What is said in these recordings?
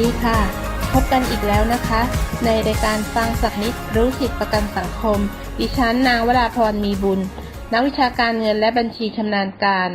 ดีค่ะ พบกันอีกแล้วนะคะ ในรายการฟังสักนิดรู้สิทธิประกันสังคม ดิฉันนางวราพรมีบุญ นักวิชาการเงินและบัญชีชำนาญการ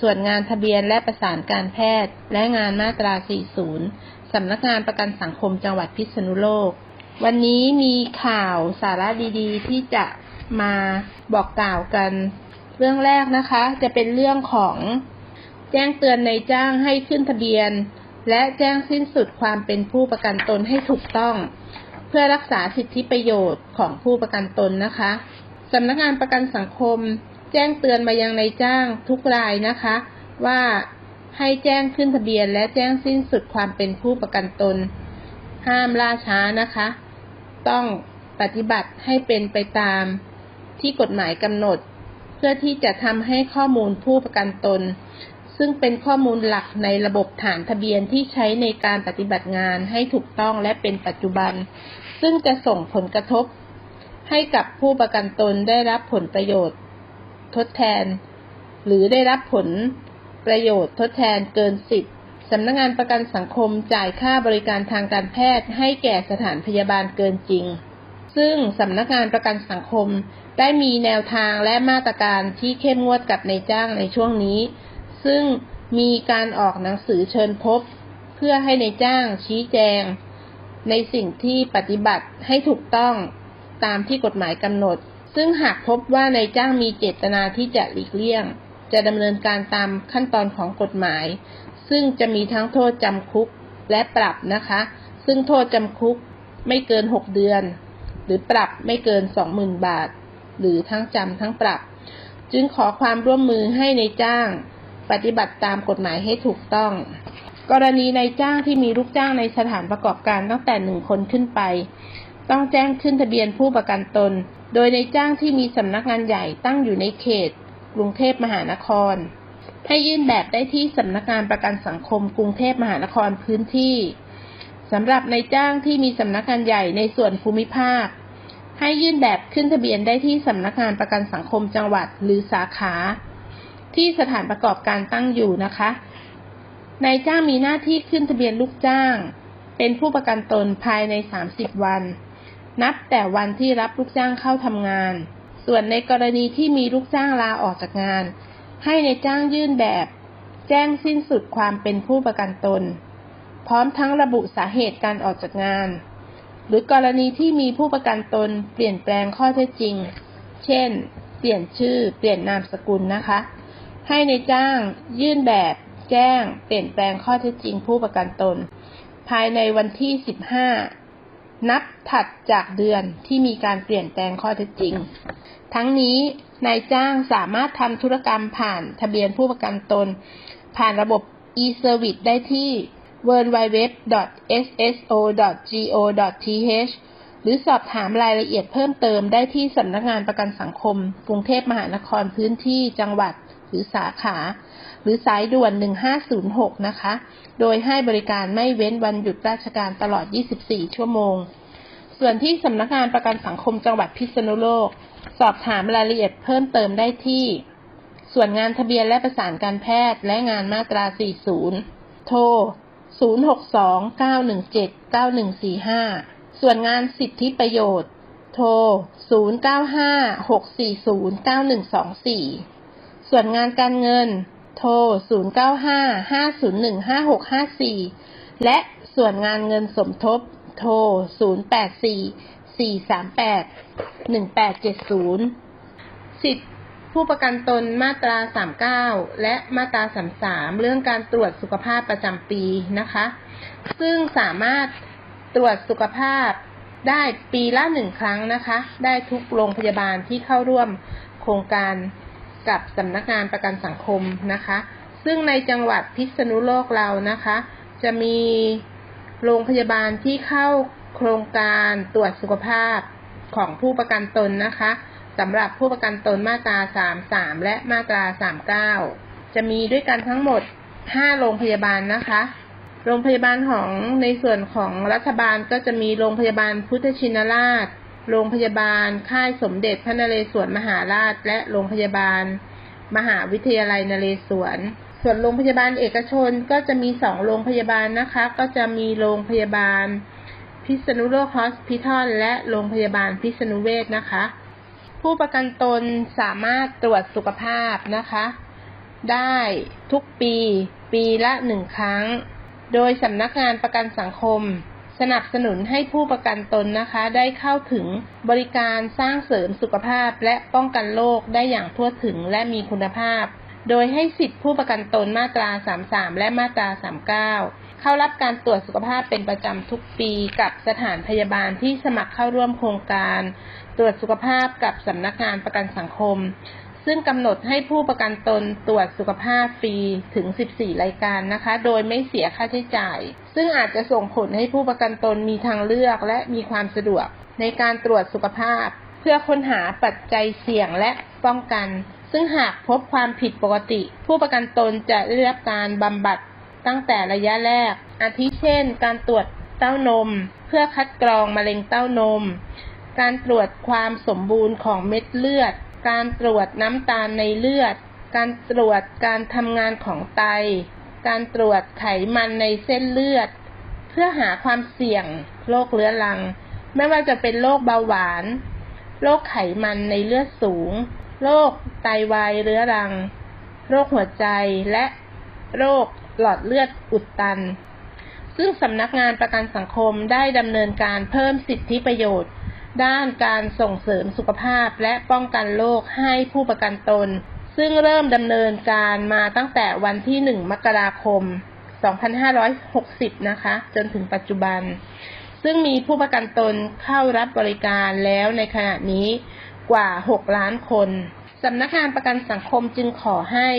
ส่วนงานทะเบียนและประสานการแพทย์ และงานมาตรา 40 สำนักงานประกันสังคมจังหวัดพิษณุโลก วันนี้มีข่าวสาระดีๆ ที่จะมาบอกกล่าวกัน เรื่องแรกนะคะ จะเป็นเรื่องของแจ้งเตือนในจ้างให้ขึ้นทะเบียน และแจ้งสิ้นสุดความเป็นผู้ประกันตนให้ถูกต้อง เพื่อรักษาสิทธิประโยชน์ของผู้ประกันตนนะคะสำนักงานประกันสังคม แจ้งเตือนมายังนายจ้างทุกรายนะคะ ว่าให้แจ้งขึ้นทะเบียน และแจ้งสิ้นสุดความเป็นผู้ประกันตน ห้ามล่าช้านะคะ ต้องปฏิบัติให้เป็นไปตามที่กฎหมายกำหนด เพื่อที่จะทำให้ข้อมูลผู้ประกันตน ซึ่งเป็นข้อมูลหลักในระบบฐานทะเบียนที่ใช้ในการปฏิบัติงานให้ถูกต้องและเป็นปัจจุบัน ซึ่งจะส่งผลกระทบ ให้กับผู้ประกันตนได้รับผลประโยชน์ ทดแทน หรือได้รับผลประโยชน์ทดแทนเกินสิทธิ์สำนักงานประกันสังคมจ่ายค่าบริการทางการแพทย์ให้แก่สถานพยาบาลเกินจริง ซึ่งสำนักงานประกันสังคมได้มีแนวทางและมาตรการที่เข้มงวดกับนายจ้างในช่วงนี้ ซึ่งมีการออกหนังสือเชิญพบ เพื่อให้ในจ้างชี้แจง ในสิ่งที่ปฏิบัติให้ถูกต้องตามที่กฎหมายกำหนด ซึ่งหากพบว่าในจ้างมีเจตนาที่จะหลีกเลี่ยง จะดำเนินการตามขั้นตอนของกฎหมาย ซึ่งจะมีทั้งโทษจำคุกและปรับนะคะ ซึ่งโทษจำคุกไม่เกิน 6 เดือน หรือปรับไม่เกิน 20,000 บาท หรือทั้งจำทั้งปรับ จึงขอความร่วมมือให้ในจ้าง ปฏิบัติตามกฎหมายให้ถูกต้อง กรณีในจ้างที่มีลูกจ้างในสถานประกอบการตั้งแต่หนึ่งคนขึ้นไป ต้องแจ้งขึ้นทะเบียนผู้ประกันตน โดยในจ้างที่มีสำนักงานใหญ่ตั้งอยู่ในเขต กรุงเทพมหานคร ให้ยื่นแบบได้ที่สำนักงานประกันสังคม กรุงเทพมหานครพื้นที่สำหรับในจ้างที่มีสำนักงานใหญ่ในส่วนภูมิภาค ให้ยื่นแบบขึ้นทะเบียนได้ที่สำนักงานประกันสังคมจังหวัดหรือสาขา ที่สถานประกอบการตั้งอยู่นะคะนายจ้างมีหน้าที่ขึ้นทะเบียนลูกจ้าง เป็นผู้ประกันตนภายใน 30 วัน นับแต่วันที่รับลูกจ้างเข้าทำงาน ส่วนในกรณีที่มีลูกจ้างลาออกจากงาน ให้ในจ้างยื่นแบบ แจ้งสิ้นสุดความเป็นผู้ประกันตน พร้อมทั้งระบุสาเหตุการออกจากงาน หรือกรณีที่มีผู้ประกันตนเปลี่ยนแปลงข้อเท็จจริง เช่น เปลี่ยนชื่อ เปลี่ยนนามสกุลนะคะ ให้ในจ้าง ยื่นแบบ แจ้ง เปลี่ยนแปลงข้อเท็จจริงผู้ประกันตน ภายในวันที่ 15 นับถัดจากเดือนที่มีการเปลี่ยนแปลงข้อเท็จจริง ทั้งนี้นายจ้างสามารถทำธุรกรรมผ่านทะเบียนผู้ประกันตน ผ่านระบบ e-service ได้ที่ www.sso.go.th หรือสอบถามรายละเอียดเพิ่มเติมได้ที่สำนักงานประกันสังคม กรุงเทพมหานครพื้นที่จังหวัด หรือสาขา หรือสายด่วน 1506 นะคะ โดยให้บริการไม่เว้นวันหยุดราชการตลอด 24 ชั่วโมง ส่วนที่สำนักงานประกันสังคมจังหวัดพิษณุโลก สอบถามรายละเอียดเพิ่มเติมได้ที่ ส่วนงานทะเบียนและประสานการแพทย์และงานมาตรา 40 โทร 062-917-9145 ส่วนงานสิทธิประโยชน์ โทร 095-640-9124 ส่วนงานการเงิน โทร 095-501-5654 และส่วนงานเงินสมทบ โทร 084-438-1870 สิทธิผู้ประกันตนมาตรา 39 และมาตรา 33 เรื่องการตรวจสุขภาพประจำปีนะคะ ซึ่งสามารถตรวจสุขภาพได้ปีละหนึ่งครั้งนะคะ ได้ทุกโรงพยาบาลที่เข้าร่วมโครงการ กับสำนักงานประกันสังคมนะคะ ซึ่งในจังหวัดพิษณุโลกเรานะคะ จะมีโรงพยาบาลที่เข้าโครงการตรวจสุขภาพของผู้ประกันตนนะคะสำหรับผู้ประกันตนมาตรา 33 และมาตรา 39 จะมีด้วยกันทั้งหมด 5 โรงพยาบาลนะคะ โรงพยาบาลของในส่วนของรัฐบาลก็จะมีโรงพยาบาลพุทธชินราช โรงพยาบาล ค่ายสมเด็จพระนเรศวรมหาราช และโรงพยาบาล มหาวิทยาลัยนเรศวร ส่วนโรงพยาบาลเอกชนก็จะมีสองโรงพยาบาลนะคะ ก็จะมีโรงพยาบาล พิษณุโลกฮอสพิทอลและโรงพยาบาลพิษณุเวชนะคะ ผู้ประกันตนสามารถตรวจสุขภาพนะคะ ได้ทุกปี ปีละหนึ่งครั้ง โดยสำนักงานประกันสังคม สนับสนุนให้ผู้ประกันตนนะคะ ได้เข้าถึงบริการสร้างเสริมสุขภาพและป้องกันโรคได้อย่างทั่วถึงและมีคุณภาพ โดยให้สิทธิผู้ประกันตนมาตรา 33 และมาตรา 39 เข้ารับการตรวจสุขภาพเป็นประจำทุกปีกับสถานพยาบาลที่สมัครเข้าร่วมโครงการ ตรวจสุขภาพกับสำนักงานประกันสังคม ซึ่งกำหนดให้ผู้ประกันตนตรวจสุขภาพฟรีถึง 14 รายการนะคะ โดยไม่เสียค่าใช้จ่าย ซึ่งอาจจะส่งผลให้ผู้ประกันตนมีทางเลือกและมีความสะดวก ในการตรวจสุขภาพ เพื่อค้นหาปัจจัยเสี่ยงและป้องกัน ซึ่งหากพบความผิดปกติ ผู้ประกันตนจะได้รับการบำบัดตั้งแต่ระยะแรก อาทิเช่น การตรวจเต้านม เพื่อคัดกรองมะเร็งเต้านม การตรวจความสมบูรณ์ของเม็ดเลือด การตรวจน้ำตาลในเลือด การตรวจการทำงานของไต การตรวจไขมันในเส้นเลือด เพื่อหาความเสี่ยงโรคเรื้อรัง ไม่ว่าจะเป็นโรคเบาหวาน โรคไขมันในเลือดสูง โรคไตวายเรื้อรัง โรคหัวใจและโรคหลอดเลือดอุดตัน ซึ่งสำนักงานประกันสังคมได้ดำเนินการเพิ่มสิทธิประโยชน์ ด้านการส่งเสริมสุขภาพและป้องกันโรคให้ผู้ประกันตน ซึ่งเริ่มดำเนินการมาตั้งแต่วันที่ 1 มกราคม 2560 นะคะ จนถึงปัจจุบัน ซึ่งมีผู้ประกันตนเข้ารับบริการแล้วในขณะนี้กว่า 6 ล้านคนสำนักงานประกันสังคมจึงขอให้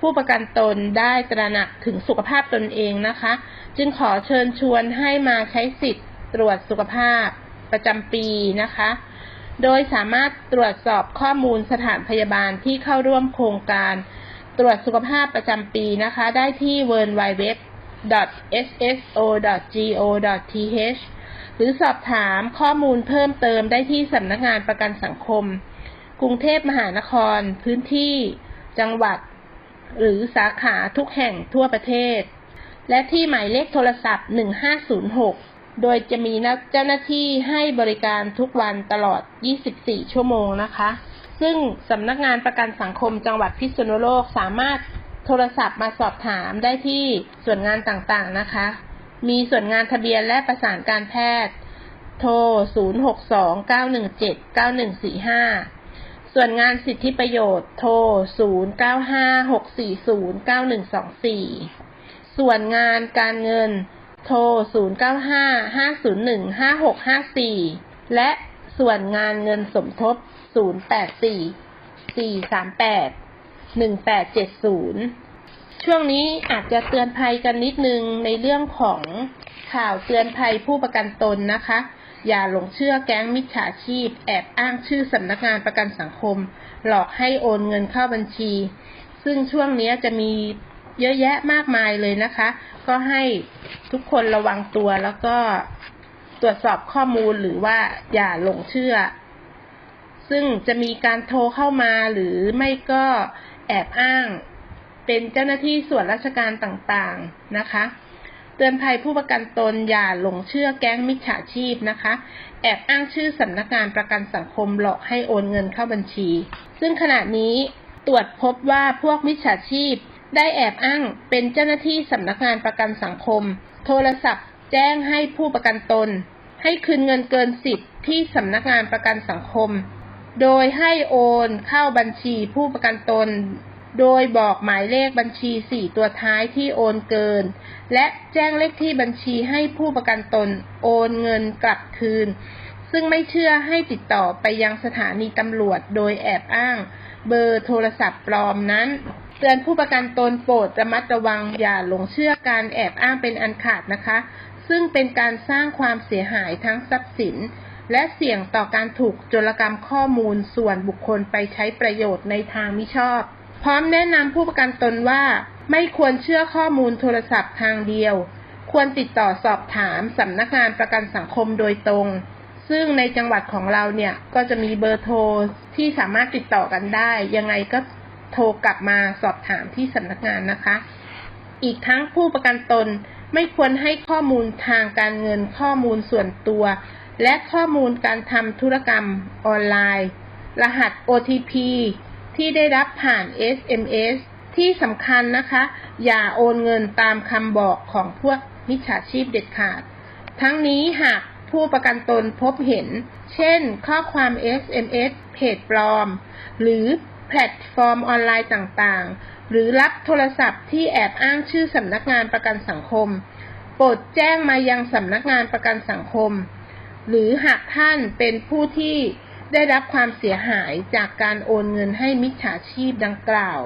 ผู้ประกันตนได้ตระหนักถึงสุขภาพตนเองนะคะ จึงขอเชิญชวนให้มาใช้สิทธิ์ตรวจสุขภาพ ประจำปีนะคะ โดยสามารถตรวจสอบข้อมูลสถานพยาบาลที่เข้าร่วมโครงการตรวจสุขภาพประจำปีนะคะ ได้ที่ w w w sso.go.th หรือสอบถามข้อมูลเพิ่มเติมได้ที่สำนักงานประกันสังคม กรุงเทพมหานคร พื้นที่ จังหวัด หรือสาขาทุกแห่งทั่วประเทศ และที่หมายเลขโทรศัพท์ 1506 โดยจะมีนักเจ้าหน้าที่ให้บริการทุกวันตลอด 24 ชั่วโมงนะคะ ซึ่งสำนักงานประกันสังคมจังหวัดพิษณุโลกสามารถโทรศัพท์มาสอบถามได้ที่ส่วนงานต่างๆนะคะ มีส่วนงานทะเบียนและประสานการแพทย์ โทร 062-917-9145 ส่วนงานสิทธิประโยชน์ โทร 0956409124 ส่วนงานการเงิน โทร 0955015654 และส่วนงานเงินสมทบ 084-438-1870 ช่วงนี้อาจจะเตือนภัยกันนิดนึงในเรื่องของข่าวเตือนภัยผู้ประกันตนนะคะ อย่าหลงเชื่อแก๊งมิจฉาชีพ แอบอ้างชื่อสำนักงานประกันสังคม หลอกให้โอนเงินเข้าบัญชี ซึ่งช่วงนี้จะมีเยอะแยะมากมายเลยนะคะ ก็ให้ทุกคนระวังตัวแล้วก็ตรวจสอบข้อมูลหรือว่าอย่าหลงเชื่อ ซึ่งจะมีการโทรเข้ามาหรือไม่ก็แอบอ้าง เป็นเจ้าหน้าที่ส่วนราชการต่างๆนะคะ เตือนภัยผู้ประกันตนอย่าหลงเชื่อแก๊งมิจฉาชีพนะคะ แอบอ้างชื่อสำนักงานประกันสังคมหลอกให้โอนเงินเข้าบัญชี ซึ่งขณะนี้ตรวจพบว่าพวกมิจฉาชีพ ได้แอบอ้างเป็นเจ้าหน้าที่สำนักงานประกันสังคม โทรศัพท์ แจ้งให้ผู้ประกันตน ให้คืนเงินเกินสิทธิ์ที่สำนักงานประกันสังคม โดยให้โอนเข้าบัญชีผู้ประกันตน โดยบอกหมายเลขบัญชี 4 ตัวท้ายที่โอนเกิน และแจ้งเลขที่บัญชีให้ผู้ประกันตน โอนเงินกลับคืน ซึ่งไม่เชื่อให้ติดต่อไปยังสถานีตำรวจโดยแอบอ้าง เบอร์โทรศัพท์ปลอมนั้น เตือนผู้ประกันตนโปรดระมัดระวังอย่าหลงเชื่อการแอบอ้างเป็นอันขาดนะคะ ซึ่งเป็นการสร้างความเสียหายทั้งทรัพย์สิน และเสี่ยงต่อการถูกโจรกรรมข้อมูลส่วนบุคคลไปใช้ประโยชน์ในทางมิชอบ พร้อมแนะนำผู้ประกันตนว่า ไม่ควรเชื่อข้อมูลโทรศัพท์ทางเดียว ควรติดต่อสอบถามสำนักงานประกันสังคมโดยตรง ซึ่งในจังหวัดของเราเนี่ยก็จะมีเบอร์โทรที่สามารถติดต่อกันได้ ยังไงก็ โทรกลับมาสอบถามที่สำนักงานนะคะ อีกทั้งผู้ประกันตนไม่ควรให้ข้อมูลทางการเงินข้อมูลส่วนตัว และข้อมูลการทำธุรกรรมออนไลน์ รหัส OTP ที่ได้รับผ่าน SMS ที่สำคัญนะคะ อย่าโอนเงินตามคำบอกของพวกมิจฉาชีพเด็ดขาด ทั้งนี้หากผู้ประกันตนพบเห็น เช่น ข้อความ SMS เพจปลอม หรือ ลตฟอร์มออนไลน์ต่างๆ หรือรับโทรศัพท์ที่แอบอ้างชื่อสำนักงานประกันสังคม โปรดแจ้งมายังสำนักงานประกันสังคม หรือหากท่านเป็นผู้ที่ได้รับความเสียหายจากการโอนเงินให้มิจฉาชีพดังกล่าว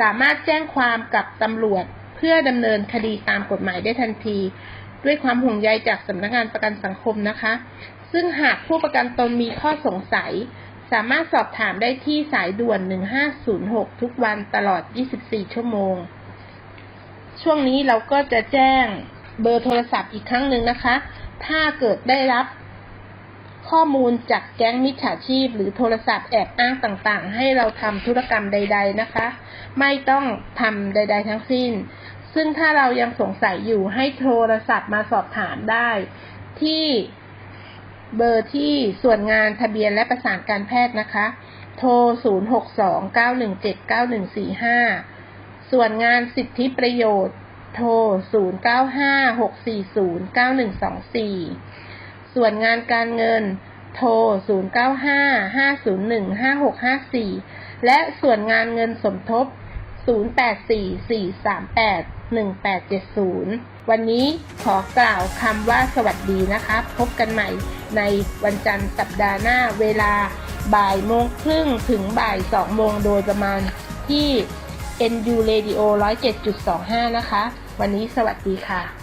สามารถแจ้งความกับตำรวจเพื่อดำเนินคดีตามกฎหมายได้ทันที ด้วยความห่วงใยจากสำนักงานประกันสังคมนะคะ ซึ่งหากผู้ประกันตนมีข้อสงสัย สามารถสอบถามได้ที่สายด่วน 1506 ทุกวันตลอด 24 ชั่วโมง ช่วงนี้เราก็จะแจ้งเบอร์โทรศัพท์อีกครั้งหนึ่งนะคะ ถ้าเกิดได้รับข้อมูลจากแก๊งมิจฉาชีพ หรือโทรศัพท์แอบอ้างต่างๆ ให้เราทำธุรกรรมใด ๆนะคะ ไม่ต้องทำใด ๆ ทั้งสิ้น ซึ่งถ้าเรายังสงสัยอยู่ให้โทรศัพท์มาสอบถามได้ที่ เบอร์ที่ส่วนงานทะเบียนและประสานการแพทย์นะคะ โทร 062-917-9145 ส่วนงานสิทธิประโยชน์ โทร 0956409124 ส่วนงานการเงิน โทร 0955015654 และส่วนงานเงินสมทบ 084438 1870 วันนี้ขอกล่าวคำว่าสวัสดีนะคะ พบกันใหม่ในวันจันทร์สัปดาห์หน้าเวลาบ่ายโมงครึ่งถึงบ่ายสองโมงโดยประมาณที่ NU Radio 107.25 นะคะ วันนี้สวัสดีค่ะ